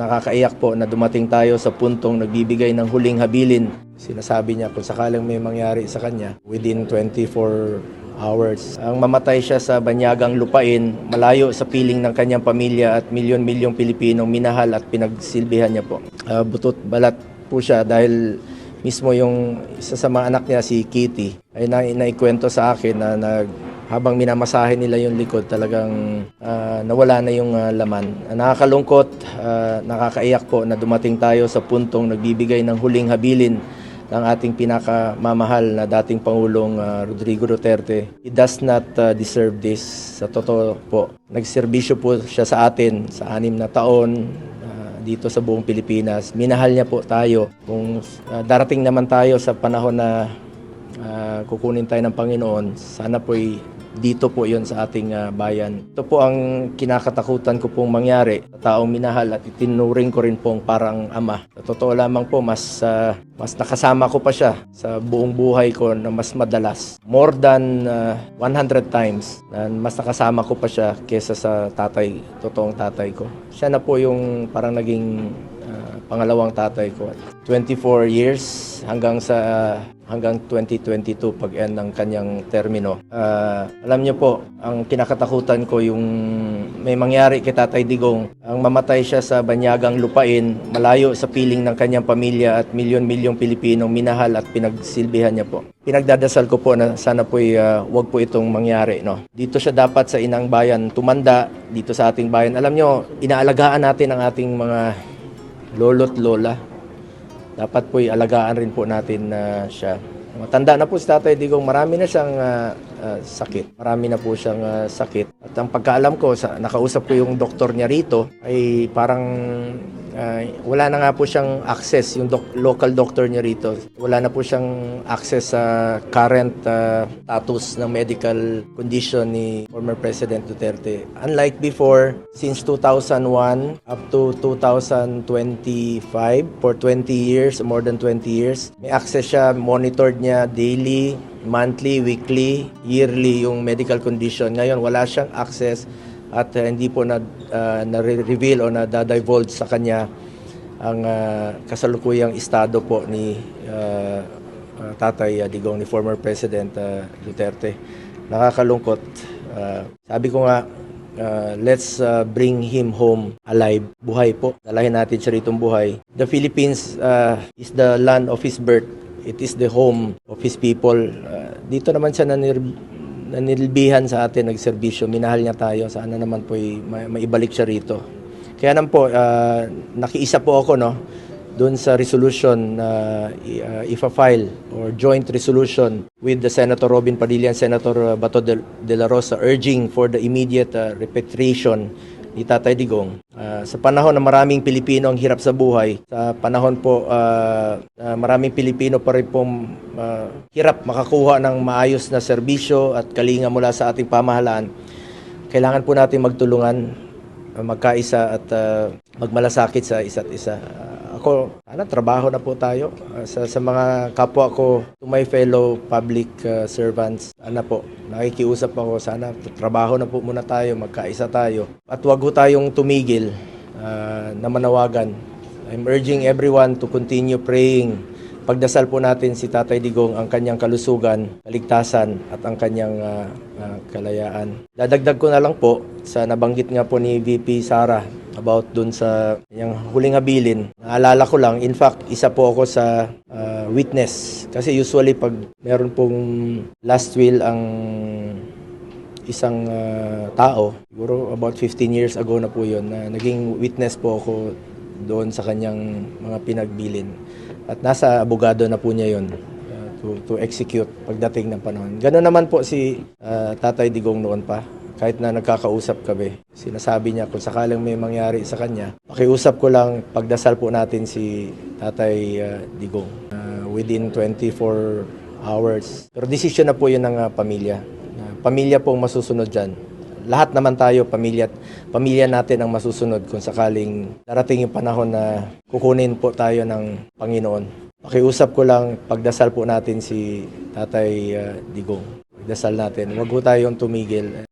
nakakaiyak po na dumating tayo sa puntong nagbibigay ng huling habilin. Sinasabi niya kung sakaling may mangyari sa kanya within 24 hours. Ang mamatay siya sa banyagang lupain, malayo sa piling ng kanyang pamilya at milyon-milyong Pilipinong minahal at pinagsilbihan niya po. Ah, butot balat po siya dahil mismo yung isa sa mga anak niya, si Kitty, ay na, naikwento sa akin na nag, habang minamasahe nila yung likod, talagang ah, nawala na yung ah, laman. Nakakalungkot, ah, nakakaiyak po na dumating tayo sa puntong nagbibigay ng huling habilin ng ating pinakamamahal na dating Pangulong ah, Rodrigo Duterte. He does not ah, deserve this. Sa totoo po, nagserbisyo po siya sa atin sa anim na taon dito sa buong Pilipinas. Minahal niya po tayo. Kung ah, darating naman tayo sa panahon na ah, kukunin tayo ng Panginoon, sana po'y dito po yon sa ating ah, bayan. Ito po ang kinakatakutan ko pong mangyari taong minahal at itinuring ko rin pong parang ama. Sa totoo lamang po, mas, ah, mas nakasama ko pa siya sa buong buhay ko na mas madalas. More than ah, 100 times na mas nakasama ko pa siya kesa sa tatay, totoong tatay ko. Siya na po yung parang naging ah, pangalawang tatay ko. 24 years hanggang sa hanggang 2022 pag end ng kanyang termino. Ah, alam niyo po, ang kinakatakutan ko yung may mangyari kay Tatay Digong, ang mamatay siya sa banyagang lupain, malayo sa piling ng kanyang pamilya at milyon-milyong Pilipinong minahal at pinagsilbihan niya po. Pinagdadasal ko po na sana po wag po itong mangyari. No? Dito siya dapat sa inang bayan tumanda, dito sa ating bayan. Alam niyo, inaalagaan natin ang ating mga lolo't lola. Dapat po alagaan rin po natin na siya. Matanda na po si Tatay Digong, marami na siyang ah, ah, sakit. Marami na po siyang ah, sakit. At ang pagkaalam ko, sa, nakausap ko yung doktor niya rito, ay parang ah, wala na nga po siyang access, yung doc- local doctor niya rito. Wala na po siyang access sa current ah, status ng medical condition ni former President Duterte. Unlike before, since 2001 up to 2025, for 20 years, more than 20 years, may access siya, monitored niya daily, monthly, weekly, yearly yung medical condition. Ngayon, wala siyang access at uh, hindi po na, uh, na-reveal o na-divulge sa kanya ang uh, kasalukuyang estado po ni uh, uh, Tatay uh, Digong, ni former President uh, Duterte. Nakakalungkot. Uh, sabi ko nga, uh, let's uh, bring him home alive. Buhay po. Dalahin natin siya ritong buhay. The Philippines uh, is the land of his birth. It is the home of his people. Uh, dito naman siya nanir nanilbihan sa atin, nagserbisyo. Minahal niya tayo. Sana naman po ma- maibalik siya rito. Kaya naman po, uh, nakiisa po ako no, doon sa resolution na uh, ifa-file or joint resolution with the Senator Robin Padilla and Senator Bato de, de la Rosa urging for the immediate uh, repatriation ni Tatay Digong. Uh, sa panahon na maraming Pilipino ang hirap sa buhay, sa panahon po uh, na maraming Pilipino pa rin pong uh, hirap makakuha ng maayos na serbisyo at kalinga mula sa ating pamahalaan, kailangan po natin magtulungan, uh, magkaisa at uh, magmalasakit sa isa't isa. Uh, ako, sana trabaho na po tayo uh, sa, sa mga kapwa ko, to my fellow public uh, servants. Sana po, nakikiusap ako, sana trabaho na po muna tayo, magkaisa tayo. At wag ho tayong tumigil uh, na manawagan. I'm urging everyone to continue praying. Pagdasal po natin si Tatay Digong ang kanyang kalusugan, kaligtasan at ang kanyang uh, uh, kalayaan. Dadagdag ko na lang po sa nabanggit nga po ni VP Sara about dun sa yung huling habilin. Naalala ko lang, in fact, isa po ako sa uh, witness. Kasi usually pag meron pong last will ang isang uh, tao, siguro about 15 years ago na po yun, na naging witness po ako doon sa kanyang mga pinagbilin. At nasa abogado na po niya yun uh, to, to execute pagdating ng panahon. Ganoon naman po si uh, Tatay Digong noon pa kahit na nagkakausap kami, sinasabi niya kung sakaling may mangyari sa kanya, pakiusap ko lang, pagdasal po natin si Tatay uh, Digong uh, within 24 hours. Pero desisyon na po yun ng uh, pamilya. Uh, pamilya po ang masusunod dyan. Lahat naman tayo, pamilya, pamilya natin ang masusunod kung sakaling darating yung panahon na kukunin po tayo ng Panginoon. Pakiusap ko lang, pagdasal po natin si Tatay uh, Digong. Pagdasal natin. Huwag po tayong tumigil.